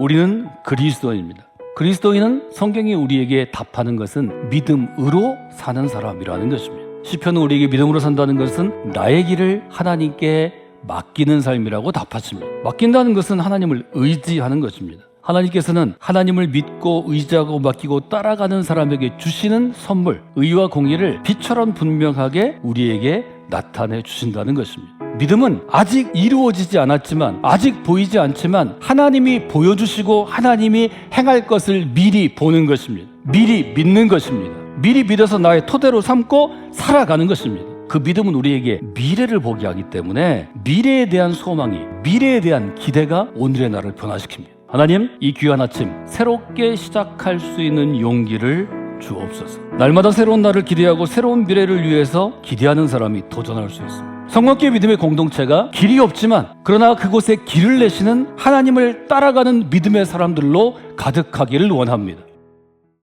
우리는 그리스도인입니다. 그리스도인은 성경이 우리에게 답하는 것은 믿음으로 사는 사람이라는 것입니다. 시편은 우리에게 믿음으로 산다는 것은 나의 길을 하나님께 맡기는 삶이라고 답하십니다. 맡긴다는 것은 하나님을 의지하는 것입니다. 하나님께서는 하나님을 믿고 의지하고 맡기고 따라가는 사람에게 주시는 선물, 의와 공의를 빛처럼 분명하게 우리에게 나타내 주신다는 것입니다. 믿음은 아직 이루어지지 않았지만, 아직 보이지 않지만, 하나님이 보여주시고 하나님이 행할 것을 미리 보는 것입니다. 미리 믿는 것입니다. 미리 믿어서 나의 토대로 삼고 살아가는 것입니다. 그 믿음은 우리에게 미래를 보게 하기 때문에 미래에 대한 소망이, 미래에 대한 기대가 오늘의 나를 변화시킵니다. 하나님, 이 귀한 아침 새롭게 시작할 수 있는 용기를 주옵소서. 날마다 새로운 날을 기대하고 새로운 미래를 위해서 기대하는 사람이 도전할 수 있습니다. 성령께 믿음의 공동체가 길이 없지만 그러나 그곳에 길을 내시는 하나님을 따라가는 믿음의 사람들로 가득하기를 원합니다.